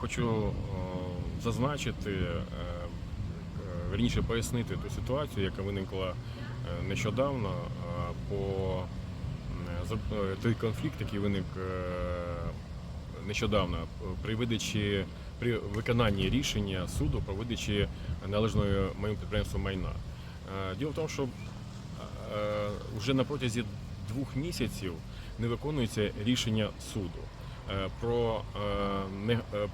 хочу е, зазначити, е, е, верніше пояснити ту ситуацію, яка виникла нещодавно по той конфлікт, який виник нещодавно при видачі при виконанні рішення суду про видачі належної моєму підприємству майна. Діло в тому, що вже на протязі двох місяців не виконується рішення суду. Е, Про е, е,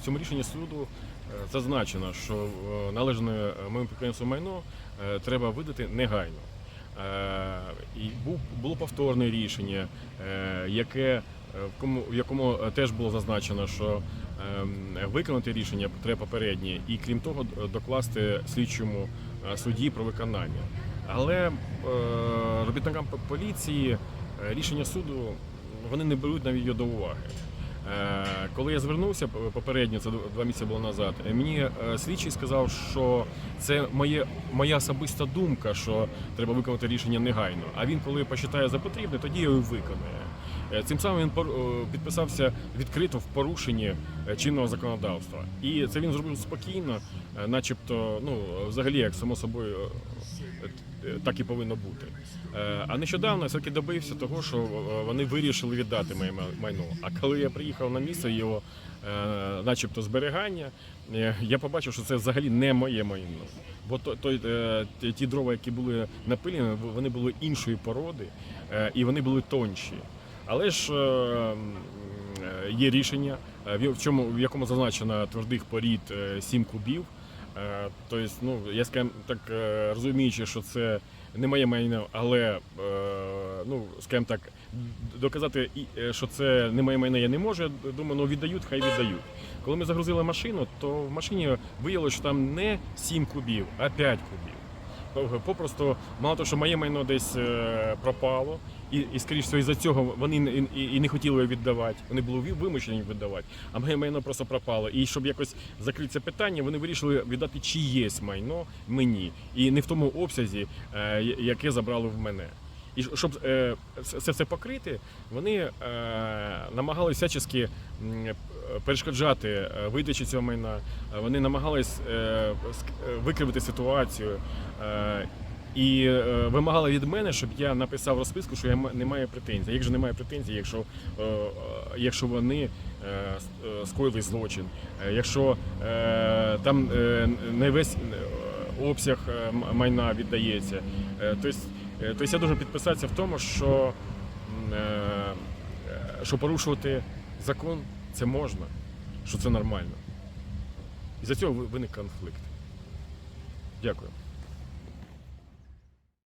в цьому рішенні суду зазначено, що належне моєму підприємству майно треба видати негайно. І було повторне рішення, яке в кому в якому теж було зазначено, що ем, виконати рішення треба попереднє, і крім того, докласти слідчому судді про виконання. Але робітникам поліції рішення суду вони не беруть навіть його до уваги. Е, Коли я звернувся попередньо, це два місяці було назад, е, мені е, слідчий сказав, що це моє, моя особиста думка, що треба виконати рішення негайно. А він, коли посчитає за потрібне, тоді його виконає. Е, Цим самим він е, підписався відкрито в порушенні е, чинного законодавства. І це він зробив спокійно, начебто, ну, взагалі, як само собою, так і повинно бути. А нещодавно все-таки добився того, що вони вирішили віддати моє майно. А коли я приїхав на місце його, начебто, зберігання, я побачив, що це взагалі не моє майно. Бо то- той, ті- дрова, які були напилені, вони були іншої породи і вони були тонші. Але ж е, є рішення, е, в чому в якому зазначено твердих порід 7 кубів. Е, Тобто, ну я скажімо так розуміючи, що це не моє майно, але ну скажімо так, доказати, що це не моє майно, я не можу. Я Думаю, ну віддають, хай віддають. Коли ми загрузили машину, то в машині виявилося, що там не 7 кубів, а 5 кубів. По- Попросту, мало того, що моє майно десь пропало, і, і скоріш всього, із-за цього вони і, і не хотіли його віддавати. Вони були вимушені віддавати, а моє майно просто пропало. І щоб якось закрити це питання, вони вирішили віддати чиєсь майно мені, і не в тому обсязі, е, яке забрали в мене. І щоб е, це все покрити, вони е, намагалися всячески перешкоджати видачі цього майна. Вони намагались викривити ситуацію. І е, вимагали від мене, щоб я написав розписку, що я не маю претензій. Як же немає претензій, якщо, е, е, якщо вони е, е, скоїли злочин, Е, якщо е, там е, не весь обсяг майна віддається. Е, Тобто, е, тобто я должен підписатися в тому, що, е, що порушувати закон це можна, що це нормально. І за цього ви- виник конфлікт. Дякую.